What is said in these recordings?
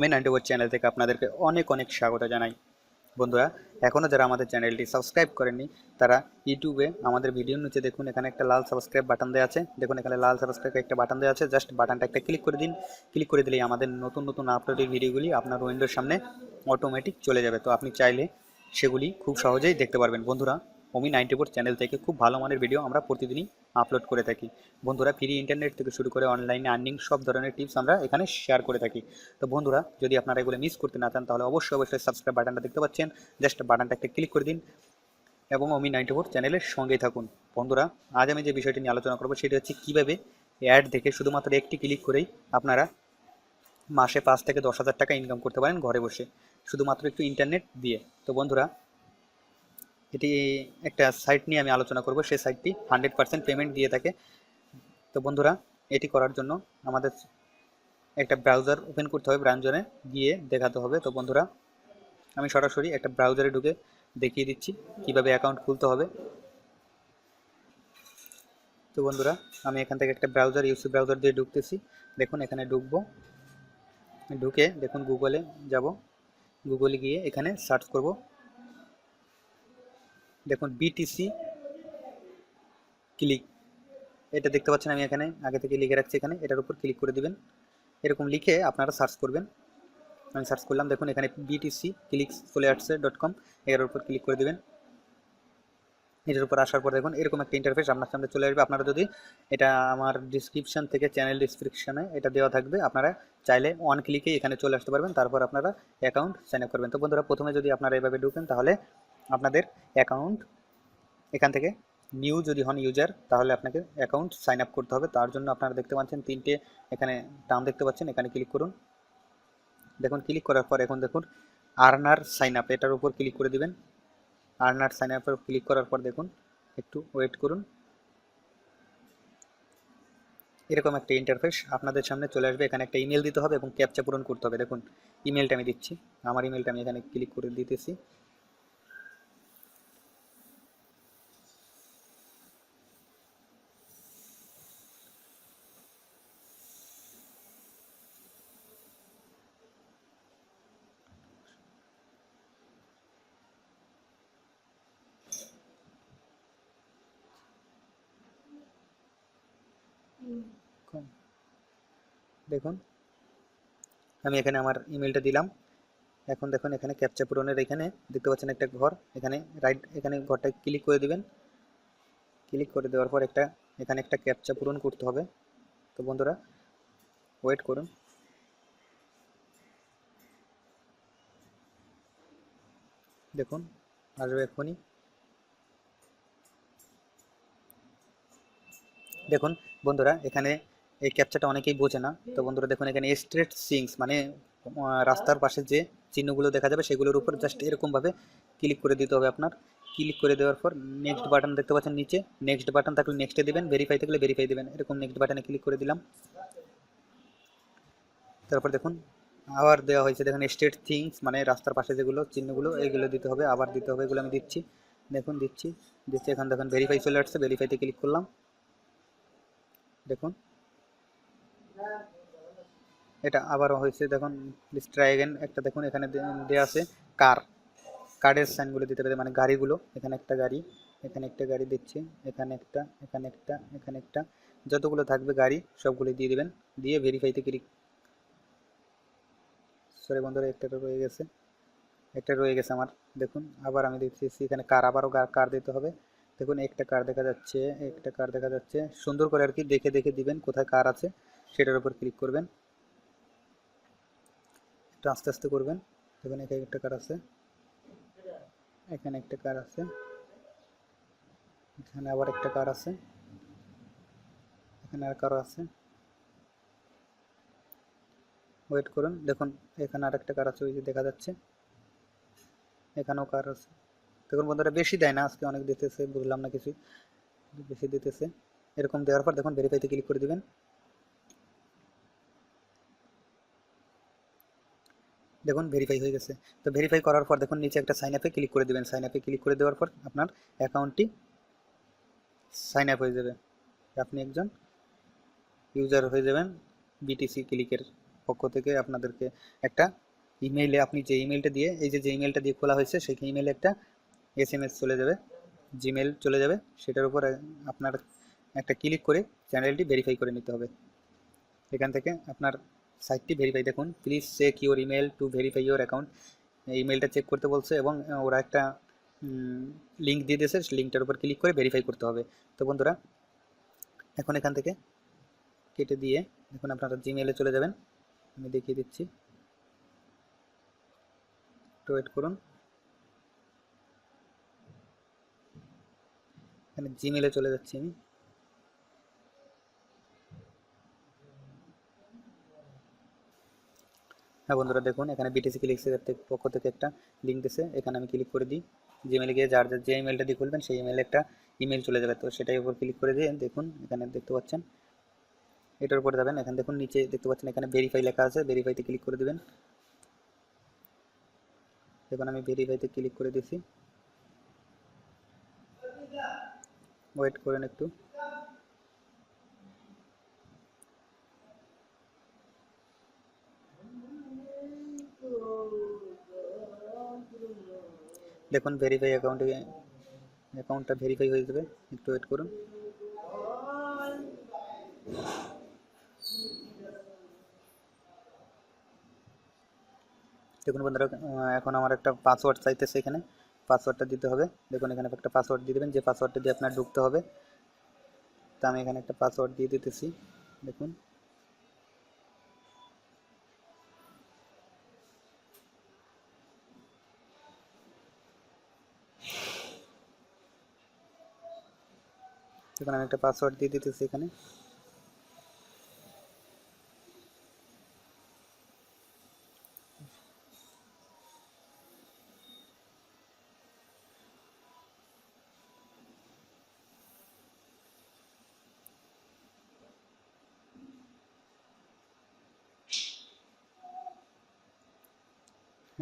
Women and war channel থেকে আপনাদেরকে অনেক অনেক স্বাগত জানাই। বন্ধুরা এখনও যারা আমাদের চ্যানেলটি সাবস্ক্রাইব করেননি, তারা ইউটিউবে আমাদের ভিডিওর নিচে দেখুন, এখানে একটা লাল সাবস্ক্রাইব বাটন দেওয়া আছে। দেখুন, এখানে লাল সাবস্ক্রাইব একটা বাটন দেওয়া আছে। জাস্ট বাটনটা একটা ক্লিক করে দিন। ক্লিক করে দিলেই আমাদের নতুন নতুন আপলোডের ভিডিওগুলি আপনার উইন্ডোর সামনে অটোমেটিক চলে যাবে। তো আপনি চাইলে সেগুলি খুব সহজেই দেখতে পারবেন। বন্ধুরা ওমি নাইনটি ফোর চ্যানেল থেকে খুব ভালো মানের ভিডিও আমরা প্রতিদিনই আপলোড করে থাকি। বন্ধুরা ফ্রি ইন্টারনেট থেকে শুরু করে অনলাইনে আর্নিং সব ধরনের টিপস আমরা এখানে শেয়ার করে থাকি। তো বন্ধুরা, যদি আপনারা এগুলো মিস করতে না চান, তাহলে অবশ্যই অবশ্যই সাবস্ক্রাইব বাটনটা দেখতে পাচ্ছেন। জাস্ট বাটনটা একটা ক্লিক করে দিন এবং ওমি নাইনটি ফোর চ্যানেলের সঙ্গেই থাকুন। বন্ধুরা, আজ আমি যে বিষয়টি নিয়ে আলোচনা করব, সেটি হচ্ছে কীভাবে অ্যাড দেখে শুধুমাত্র একটি ক্লিক করেই আপনারা মাসে পাঁচ থেকে দশ হাজার টাকা ইনকাম করতে পারেন ঘরে বসে, শুধুমাত্র একটু ইন্টারনেট দিয়ে। তো বন্ধুরা এটি একটা সাইট নিয়ে আমি আলোচনা করব। সেই সাইটটি হান্ড্রেড পার্সেন্ট পেমেন্ট দিয়ে থাকে। তো বন্ধুরা, এটি করার জন্য আমাদের একটা ব্রাউজার ওপেন করতে হবে ব্রাউজারে গিয়ে দেখাতে হবে। তো বন্ধুরা, আমি সরাসরি একটা ব্রাউজারে ঢুকে দেখিয়ে দিচ্ছি কীভাবে অ্যাকাউন্ট খুলতে হবে। তো বন্ধুরা, আমি এখান থেকে একটা ব্রাউজার ইউসি ব্রাউজার দিয়ে ঢুকতেছি। দেখুন, এখানে ঢুকবো। ঢুকে দেখুন গুগলে যাব। গুগলে গিয়ে এখানে সার্চ করব। দেখুন বিটিসি ক্লিক এটা দেখতে পাচ্ছেন আমি এখানে, আগে থেকে লিখে রাখছি এখানে, এটার উপর ক্লিক করে দিবেন। এরকম লিখে আপনারা সার্চ করবেন। আমি সার্চ করলাম, দেখুন, এখানে বিটিসি ক্লিক চলে আসছে ডট কম এর উপর ক্লিক করে দিবেন। এটার উপর আসার পর দেখুন, এরকম একটা ইন্টারফেস আপনার সামনে চলে আসবে। আপনারা যদি এটা আমার ডিসক্রিপশন থেকে চ্যানেল ডিসক্রিপশনে এটা দেওয়া থাকবে, আপনারা চাইলে ওয়ান ক্লিকেই এখানে চলে আসতে পারবেন। তারপর আপনারা অ্যাকাউন্ট সাইন আপ করবেন। তো বন্ধুরা, প্রথমে যদি আপনারা এভাবে ঢুকেন, তাহলে আপনাদের অ্যাকাউন্ট এখান থেকে নিউ যদি হন ইউজার তাহলে আপনাকে অ্যাকাউন্ট সাইন আপ করতে হবে। তার জন্য আপনারা দেখতে পাচ্ছেন তিনটে, এখানে টার্ম দেখতে পাচ্ছেন, এখানে ক্লিক করুন। দেখুন ক্লিক করার পর এখন দেখুন আর্নার সাইন আপ এটার উপর ক্লিক করে দিবেন। আর্নার সাইন আপের ক্লিক করার পর দেখুন, একটু ওয়েট করুন। এরকম একটা ইন্টারফেস আপনাদের সামনে চলে আসবে। এখানে একটা ইমেল দিতে হবে এবং ক্যাপচা পূরণ করতে হবে। দেখুন ইমেলটা আমি দিচ্ছি। আমার ইমেলটা আমি এখানে ক্লিক করে দিতেছি। দেখুন। আমি এখানে আমার ইমেলটা দিলাম। এখন দেখুন, এখানে ক্যাপচা পূরণের এখানে দেখতে পাচ্ছেন একটা ঘর। এখানে রাইট এখানে ঘরটা ক্লিক করে দিবেন। ক্লিক করে দেওয়ার পর একটা, এখানে একটা ক্যাপচা পূরণ করতে হবে। তো বন্ধুরা ওয়েট করুন। দেখুন, আসবে এক্ষুনি দেখুন, বন্ধুরা, এখানে এই ক্যাপচাটা অনেকেই বোঝে না। তো বন্ধুরা, দেখুন, এখানে স্ট্রেট সিংস মানে রাস্তার পাশে যে চিহ্নগুলো দেখা যাবে, সেগুলোর উপর জাস্ট এরকমভাবে ক্লিক করে দিতে হবে আপনার। ক্লিক করে দেওয়ার পর নেক্সট বাটন দেখতে পাচ্ছেন নিচে। নেক্সট বাটন থাকলে নেক্সটে দিবেন ভেরিফাই থাকলে ভেরিফাই দিবেন। এরকম নেক্সট বাটনে ক্লিক করে দিলাম। তারপর দেখুন, আবার দেওয়া হয়েছে, দেখুন স্টেট থিংস মানে রাস্তার পাশে যেগুলো, চিহ্নগুলো, এইগুলো দিতে হবে, আবার দিতে হবে, এগুলো আমি দিচ্ছি। দেখুন, দিচ্ছি দিচ্ছি, এখন দেখুন ভেরিফাই চলে আসছে ভেরিফাইতে ক্লিক করলাম। দেখুন। এটা আবারও হয়েছে, দেখুন প্লিজ ট্রাই একটা দেখুন, এখানে দেওয়া আছে কার। কার্ডের সাইনগুলো দিতে হবে মানে গাড়িগুলো। এখানে একটা গাড়ি, এখানে একটা গাড়ি দিচ্ছে, এখানে একটা এখানে একটা এখানে একটা। যতগুলো থাকবে গাড়ি সবগুলো দিয়ে দিবেন। দিয়ে ভেরিফাইতে ক্লিক সরি বন্ধুরা, একটা রয়ে গেছে। একটা রয়ে গেছে আমার। দেখুন, আবার আমি দেখছি এখানে কার, আবারও কার দিতে হবে। দেখুন, একটা কার দেখা যাচ্ছে, একটা কার দেখা যাচ্ছে। সুন্দর করে আর কি দেখে দেখে দিবেন কোথায় কার আছে, সেটার উপর ক্লিক করবেন। একটু আস্তে আস্তে করবেন। দেখুন, এখানে একটা কার আছে। এখানে একটা কার আছে। এখানে আবার একটা কার আছে। এখানে আর কারও আছে। ওয়েট করুন। দেখুন, এখানে আর একটা কার আছে, ওই যে দেখা যাচ্ছে। এখানেও কার আছে। দেখুন বন্ধুরা বেশি দেয় না, আজকে অনেক দিতেছে, বুঝলাম না কিছু। বেশি দিতেছে। এরকম দেওয়ার পর দেখুন ভেরিফাইতে ক্লিক করে দিবেন। দেখুন ভেরিফাই হয়ে গেছে। তো ভেরিফাই করার পর দেখুন নিচে একটা সাইন আপে ক্লিক করে দেবেন। সাইন আপে ক্লিক করে দেওয়ার পর আপনার অ্যাকাউন্টটি সাইন আপ হয়ে যাবে। আপনি একজন ইউজার হয়ে যাবেন বিটিসি ক্লিকের পক্ষ থেকে আপনাদেরকে একটা ইমেইলে আপনি যে ইমেলটা দিয়ে, এই যে যে ইমেলটা দিয়ে খোলা হয়েছে, সেই ইমেলে একটা এস এম এস চলে যাবে জিমেল চলে যাবে, সেটার উপর আপনার একটা ক্লিক করে চ্যানেলটি ভেরিফাই করে নিতে হবে। এখান থেকে আপনার সাইটটি ভেরিফাই দেখুন। Please check your email to verify your account ইমেলটা চেক করতে বলছে এবং ওরা একটা লিঙ্ক দিয়ে দিয়েছে লিঙ্কটার উপর ক্লিক করে ভেরিফাই করতে হবে। তো বন্ধুরা, এখন এখান থেকে কেটে দিয়ে দেখুন আপনারা জিমেলে চলে যাবেন। আমি দেখিয়ে দিচ্ছি। একটু ওয়েট করুন। এখানে জিমেলে চলে যাচ্ছি আমি। হ্যাঁ বন্ধুরা, দেখুন, এখানে বিটিসি ক্লিক্সের পক্ষ থেকে একটা লিঙ্ক দিছে। এখানে আমি ক্লিক করে দিই। জিমেলে গিয়ে যার যার যে ইমেলটা দিয়ে খুলবেন, সেই ইমেলে একটা ইমেল চলে যাবে। তো সেটাই উপর ক্লিক করে দিয়ে দেখুন, এখানে দেখতে পাচ্ছেন। এটার উপরে যাবেন, এখানে দেখুন, নিচে দেখতে পাচ্ছেন, এখানে ভেরিফাই লেখা আছে। ভেরিফাইতে ক্লিক করে দেবেন। দেখুন আমি ভেরিফাইতে ক্লিক করে দিছি। ওয়েট করেন একটু। দেখুন ভেরিফাই অ্যাকাউন্টে অ্যাকাউন্টটা ভেরিফাই হয়ে যাবে। একটু ওয়েট করুন। দেখুন বন্ধুরা, এখন আমার একটা পাসওয়ার্ড চাইতেছে এখানে। পাসওয়ার্ডটা দিতে হবে। দেখুন, এখানে একটা পাসওয়ার্ড দিয়ে দেবেন। যে পাসওয়ার্ডটা দিয়ে আপনার ঢুকতে হবে, তা আমি এখানে একটা পাসওয়ার্ড দিয়ে দিতেছি। দেখুন। দেখুন, আমি একটা পাসওয়ার্ড দিয়ে দিতেছি এখানে।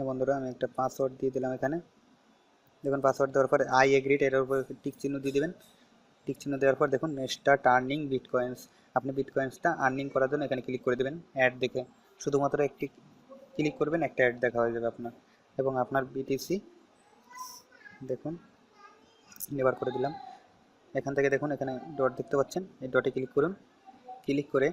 বন্ধুরা, আমি একটা পাসওয়ার্ড দিয়ে দিলাম এখানে। দেখুন পাসওয়ার্ড দেওয়ার পর আই এগ্রিড এটার উপর টিক চিহ্ন দিয়ে দেবেন। টিক চিহ্ন দেওয়ার পর দেখুন স্টার্ট আর্নিং বিটকয়েন্স আপনি বিটকয়েন্সটা আর্নিং করার জন্য এখানে ক্লিক করে দেবেন অ্যাড দেখে। শুধুমাত্র একটি ক্লিক করবেন, একটা অ্যাড দেখা হয়ে যাবে আপনার। এবং আপনার বিটিসি দেখুন, এবার করে দিলাম। এখান থেকে দেখুন, এখানে ডট দেখতে পাচ্ছেন। এই ডটে ক্লিক করুন। ক্লিক করে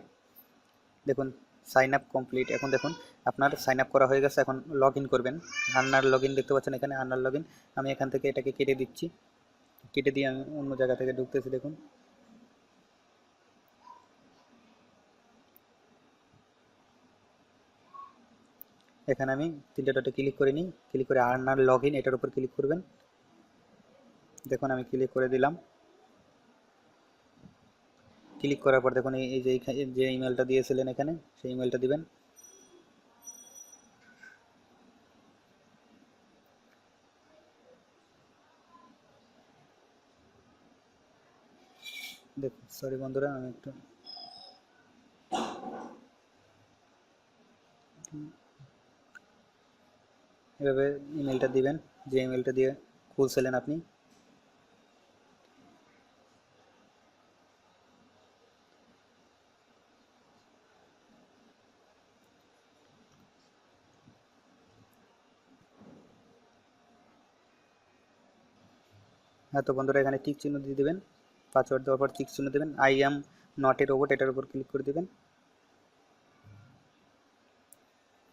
দেখুন সাইন আপ কমপ্লিট এখন দেখুন আপনার সাইন আপ করা হয়ে গেছে, এখন লগ করবেন। আন্নার লগ দেখতে পাচ্ছেন এখানে আন্নার লগ আমি এখান থেকে এটাকে কেটে দিচ্ছি। কেটে দিয়ে আমি অন্য জায়গা থেকে ঢুকতেছি, দেখুন। এখানে আমি তিনটে ডটে ক্লিক করে নিই। ক্লিক করে আর্নার লগ ইন এটার উপর ক্লিক করবেন। দেখুন, আমি ক্লিক করে দিলাম। ক্লিক করার পর দেখুন, এই যে যে ইমেলটা দিয়েছিলেন এখানে, সেই ইমেলটা দিবেন। দেখুন সরি বন্ধুরা, আমি একটু এভাবে ইমেলটা দিবেন, যে ইমেলটা দিয়ে খুলছিলেন আপনি। হ্যাঁ তো বন্ধুরা, এখানে টিক চিহ্ন দিয়ে দেবেন। পাসওয়ার্ড দেওয়ার পর টিক চিহ্ন দেবেন। I am not a robot এটার উপর ক্লিক করে দেবেন।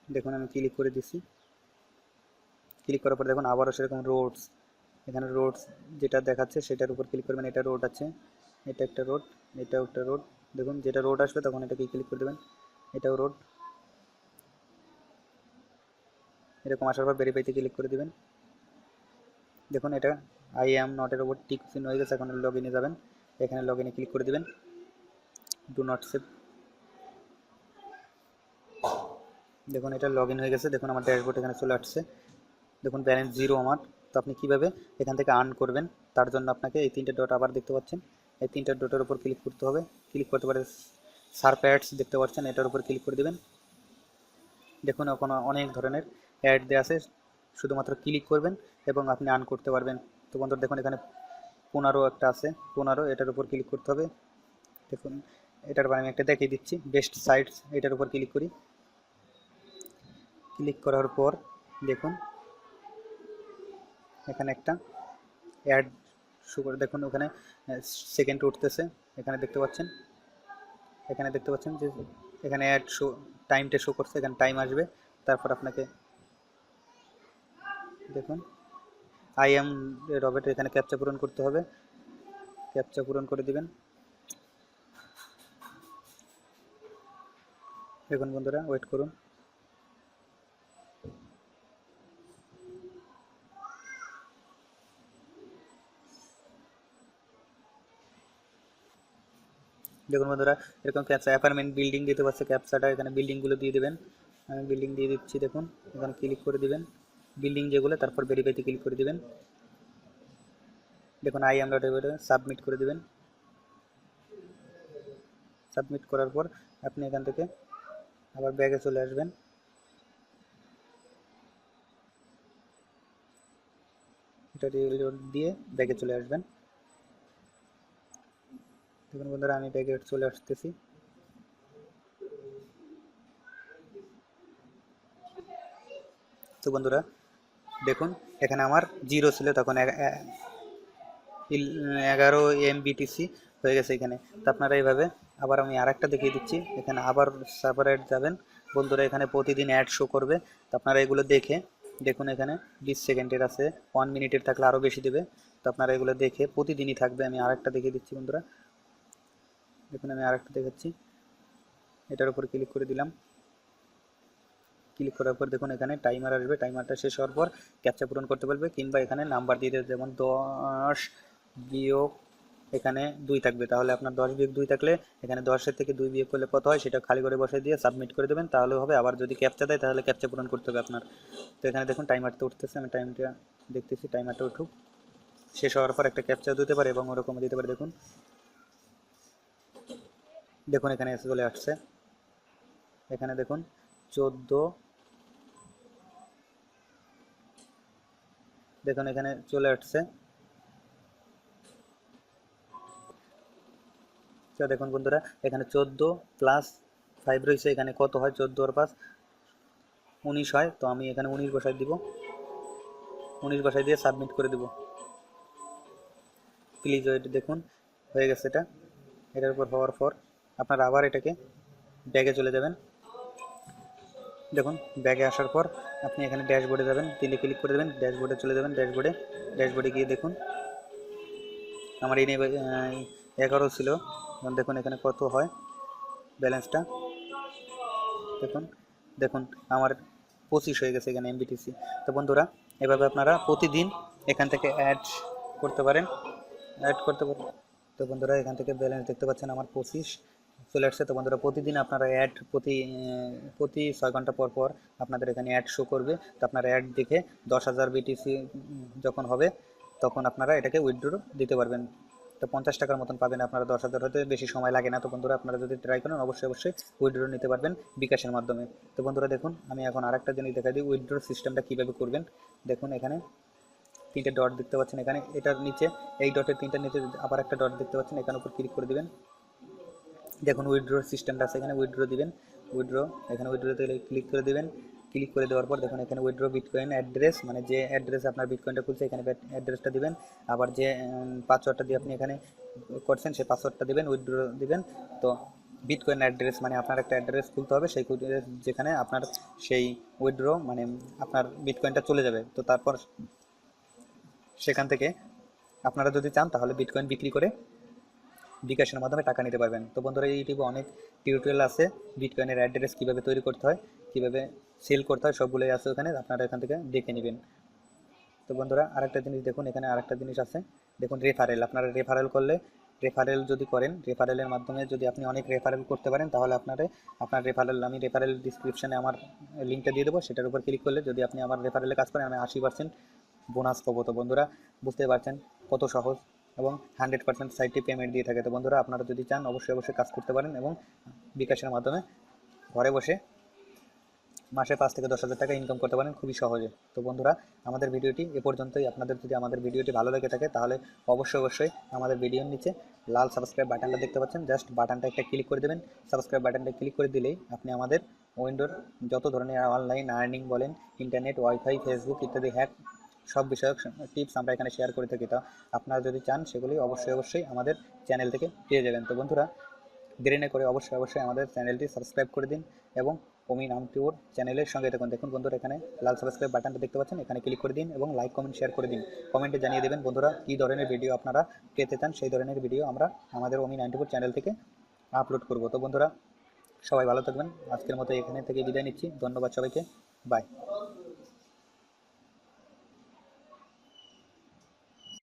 দেখুন, আমি ক্লিক করে দিছি। ক্লিক করার পর দেখুন, আবারও সেরকম রোডস এখানে রোডস যেটা দেখাচ্ছে, সেটার উপর ক্লিক করবেন। এটা রোড আছে। এটা একটা রোড এটাও একটা রোড দেখুন, যেটা রোড আসবে, তখন এটাকে ক্লিক করে দেবেন। এটাও রোড এরকম আসার পর ভেরিফাইতে ক্লিক করে দেবেন। দেখুন, এটা আই অ্যাম নট এর ওপর টিক চিহ্ন হয়ে গেছে, এখন লগ ইনে যাবেন। এখানে লগ ইনে ক্লিক করে দেবেন। ডু নট সেভ দেখুন, এটা লগ হয়ে গেছে। দেখুন, আমার ড্যাশবোর্ড এখানে চলে আসছে। দেখুন ব্যালেন্স জিরো আমার। তো আপনি কীভাবে এখান থেকে আর্ন করবেন, তার জন্য আপনাকে এই তিনটে ডট আবার দেখতে পাচ্ছেন। এই তিনটে ডটের উপর ক্লিক করতে হবে। ক্লিক করতে পারে সার্প অ্যাডস দেখতে পাচ্ছেন, এটার উপর ক্লিক করে দেবেন। দেখুন, এখন অনেক ধরনের অ্যাড দেওয়া আছে। শুধুমাত্র ক্লিক করবেন এবং আপনি আর্ন করতে পারবেন। তো বন্ধুরা, দেখুন, এখানে পনেরো একটা আছে, পনেরো, এটার উপর ক্লিক করতে হবে। দেখুন, এটার পর আমি একটা দেখিয়ে দিচ্ছি বেস্ট সাইটস এটার উপর ক্লিক করি। ক্লিক করার পর দেখুন, এখানে একটা অ্যাড শো করে, দেখুন, ওখানে সেকেন্ড উঠতেছে, এখানে দেখতে পাচ্ছেন? এখানে দেখতে পাচ্ছেন যে, এখানে অ্যাড শো টাইমটা শো করছে, এখানে টাইম আসবে। তারপর আপনাকে দেখুন আই এম রবেট এখানে ক্যাপচা পূরণ করতে হবে। ক্যাপচা পূরণ করে দিবেন। দেখুন বন্ধুরা ওয়েট করুন। দেখুন বন্ধুরা, এরকম ক্যাপচা অ্যাপার্টমেন্ট বিল্ডিং দিতে পারছে ক্যাপচাটা এখানে বিল্ডিংগুলো দিয়ে দেবেন। আমি বিল্ডিং দিয়ে দিচ্ছি, দেখুন। এখানে ক্লিক করে দিবেন। বিল্ডিং যেগুলো, তারপর ভেরিফাইতে ক্লিক করে দেবেন। দেখুন আই আমরা সাবমিট করে দেবেন। সাবমিট করার পর আপনি এখান থেকে আবার ব্যাগে চলে আসবেন। এটা দিয়ে ব্যাগে চলে আসবেন। দেখুন বন্ধুরা, আমি ব্যাগে চলে আসতেছি। তো বন্ধুরা দেখুন, এখানে আমার জিরো ছিল, তখন এগারো এমবিটিসি হয়ে গেছে এখানে। তো আপনারা এইভাবে আবার আমি আরেকটা দেখিয়ে দিচ্ছি, এখানে আবার সাপারেট যাবেন। বন্ধুরা, এখানে প্রতিদিন অ্যাড শো করবে। তো আপনারা এগুলো দেখে, দেখুন এখানে বিশ সেকেন্ডের আছে ওয়ান মিনিটের থাকলে আরও বেশি দেবে। তো আপনারা এগুলো দেখে প্রতিদিনই থাকবে, আমি আরেকটা দেখিয়ে দিচ্ছি বন্ধুরা। দেখুন, আমি আরেকটা দেখাচ্ছি। এটার উপর ক্লিক করে দিলাম। ক্লিক করার পর দেখুন এখানে টাইমার আসবে টাইমারটা শেষ হওয়ার পর ক্যাপচা পূরণ করতে পারবে কিংবা এখানে নাম্বার দিয়ে দেবে। যেমন দশ বিয়োগ এখানে দুই থাকবে, তাহলে আপনার দশ বিয়োগ দুই থাকলে এখানে দশের থেকে দুই বিয়োগ করলে কত হয়? সেটা খালি করে বসে দিয়ে সাবমিট করে দেবেন, তাহলে হবে আবার যদি ক্যাপচা দেয় তাহলে ক্যাপচা পূরণ করতে হবে আপনার। তো এখানে দেখুন টাইমারটা উঠতেছে, আমি টাইমটা দেখতেছি টাইমারটা উঠুক। শেষ হওয়ার পর একটা ক্যাপচা দিতে পারে এবং ওরকম দিতে পারে, দেখুন। দেখুন এখানে এসে চলে আসছে। এখানে দেখুন চোদ্দ দেখুন এখানে চলে আসছে। তো দেখুন বন্ধুরা, এখানে চোদ্দ প্লাস ফাইভ রয়েছে, এখানে কত হয়? চোদ্দ আর পাঁচ, উনিশ হয়। তো আমি এখানে উনিশ বসাই দিব। উনিশ বসাই দিয়ে সাবমিট করে দিব। প্লিজ ওয়েট দেখুন, হয়ে গেছে এটা। এটার উপর হওয়ার পর আপনারা আবার এটাকে ব্যাগে চলে যাবেন। দেখুন ব্যাগে আসার পর আপনি এখানে ড্যাশবোর্ডে যাবেন, তিনটে ক্লিক করে দেবেন ড্যাশবোর্ডে চলে যাবেন ড্যাশবোর্ডে ড্যাশবোর্ডে গিয়ে দেখুন, আমার এই নেবে এগারো ছিল দেখুন এখানে কত হয় ব্যালেন্সটা দেখুন দেখুন, আমার পঁচিশ হয়ে গেছে এখানে এমবিটিসি তো বন্ধুরা, এভাবে আপনারা প্রতিদিন এখান থেকে অ্যাড করতে পারেন অ্যাড করতে পারেন। তো বন্ধুরা, এখান থেকে ব্যালেন্স দেখতে পাচ্ছেন আমার পঁচিশ। চলে আসছে। তো বন্ধুরা, প্রতিদিন আপনারা অ্যাড প্রতি প্রতি ছয় ঘণ্টা পর পর আপনাদের এখানে অ্যাড শো করবে। তো আপনারা অ্যাড দেখে দশ হাজার বিটিসি যখন হবে, তখন আপনারা এটাকে উইথড্র দিতে পারবেন। তো পঞ্চাশ টাকার মতন পাবেন আপনারা, দশ হাজার হতে বেশি সময় লাগে না। তো বন্ধুরা, আপনারা যদি ট্রাই করেন, অবশ্যই অবশ্যই উইথড্র নিতে পারবেন বিকাশের মাধ্যমে। তো বন্ধুরা, দেখুন, আমি এখন আরেকটা জিনিস দেখা দিই। উইথড্র সিস্টেমটা কীভাবে করবেন? দেখুন, এখানে তিনটে ডট দেখতে পাচ্ছেন এখানে। এটার নিচে, এই ডটের তিনটার নিচে আবার একটা ডট দেখতে পাচ্ছেন। এখানে উপর ক্লিক করে দিবেন। দেখুন উইথড্র সিস্টেমটা আছে এখানে উইথড্র দিবেন। উইথড্র এখানে উইথড্রতে ক্লিক করে দেবেন। ক্লিক করে দেওয়ার পর দেখুন এখানে উইড্রো বিটকয়েন অ্যাড্রেস মানে যে অ্যাড্রেস আপনার বিটকয়েনটা খুলছে, এখানে অ্যাড্রেসটা দিবেন। আবার যে পাসওয়ার্ডটা দিয়ে আপনি এখানে করছেন, সেই পাসওয়ার্ডটা দিবেন উইড্রো দিবেন। তো বিটকয়েন অ্যাড্রেস মানে আপনার একটা অ্যাড্রেস খুলতে হবে, সেই যেখানে আপনার সেই উইথড্র মানে আপনার বিটকয়েনটা চলে যাবে। তো তারপর সেখান থেকে আপনারা যদি চান, তাহলে বিটকয়েন বিক্রি করে বিকাশের মাধ্যমে টাকা নিতে পারবেন। তো বন্ধুরা ইউটিউবে অনেক টিউটোরিয়াল আছে। বিটকয়েনের অ্যাড্রেস কীভাবে তৈরি করতে হয়, কীভাবে সেল করতে হয়, সবগুলোই আছে ওখানে। আপনারা এখান থেকে দেখে নেবেন। তো বন্ধুরা, আরেকটা জিনিস দেখুন, এখানে আরেকটা জিনিস আছে। দেখুন রেফারেল আপনারা রেফারেল করলে রেফারেল যদি করেন রেফারেলের মাধ্যমে যদি আপনি অনেক রেফারেল করতে পারেন, তাহলে আপনারে, আপনার রেফারেল আমি রেফারেল ডিসক্রিপশানে আমার লিঙ্কটা দিয়ে দেবো। সেটার উপর ক্লিক করলে যদি আপনি আমার রেফারেলে কাজ করেন, আমি আশি পার্সেন্ট বোনাস পাবো। তো বন্ধুরা বুঝতে পারছেন কত সহজ। এবং হান্ড্রেড পার্সেন্ট সাইটে পেমেন্ট দিয়ে থাকে। তো বন্ধুরা, আপনারা যদি চান, অবশ্যই অবশ্যই কাজ করতে পারেন এবং বিকাশের মাধ্যমে ঘরে বসে মাসে পাঁচ থেকে দশ হাজার টাকা ইনকাম করতে পারেন খুবই সহজে। তো বন্ধুরা, আমাদের ভিডিওটি এ পর্যন্তই। আপনাদের যদি আমাদের ভিডিওটি ভালো লেগে থাকে, তাহলে অবশ্যই অবশ্যই আমাদের ভিডিওর নিচে লাল সাবস্ক্রাইব বাটনটা দেখতে পাচ্ছেন। জাস্ট বাটনটা একটা ক্লিক করে দেবেন। সাবস্ক্রাইব বাটনটা ক্লিক করে দিলেই আপনি আমাদের উইন্ডোর যত ধরনের অনলাইন আর্নিং বলেন ইন্টারনেট ওয়াইফাই ফেসবুক ইত্যাদি হ্যাক সব বিষয়ক টিপস আমরা এখানে শেয়ার করে থাকি। তো আপনারা যদি চান, সেগুলি অবশ্যই অবশ্যই আমাদের চ্যানেল থেকে পেয়ে যাবেন। তো বন্ধুরা, দেরি না করে অবশ্যই অবশ্যই আমাদের চ্যানেলটি সাবস্ক্রাইব করে দিন এবং অমি নামটিওর চ্যানেলের সঙ্গে থাকুন। দেখুন বন্ধুরা, এখানে লাল সাবস্ক্রাইব বাটনটা দেখতে পাচ্ছেন, এখানে ক্লিক করে দিন এবং লাইক কমেন্ট শেয়ার করে দিন। কমেন্টে জানিয়ে দেবেন বন্ধুরা, কী ধরনের ভিডিও আপনারা পেতে চান, সেই ধরনের ভিডিও আমরা আমাদের অমি নাইনটি চ্যানেল থেকে আপলোড করব। তো বন্ধুরা, সবাই ভালো থাকবেন। আজকের মতো এখানে থেকে বিদায় নিচ্ছি। ধন্যবাদ সবাইকে। বাই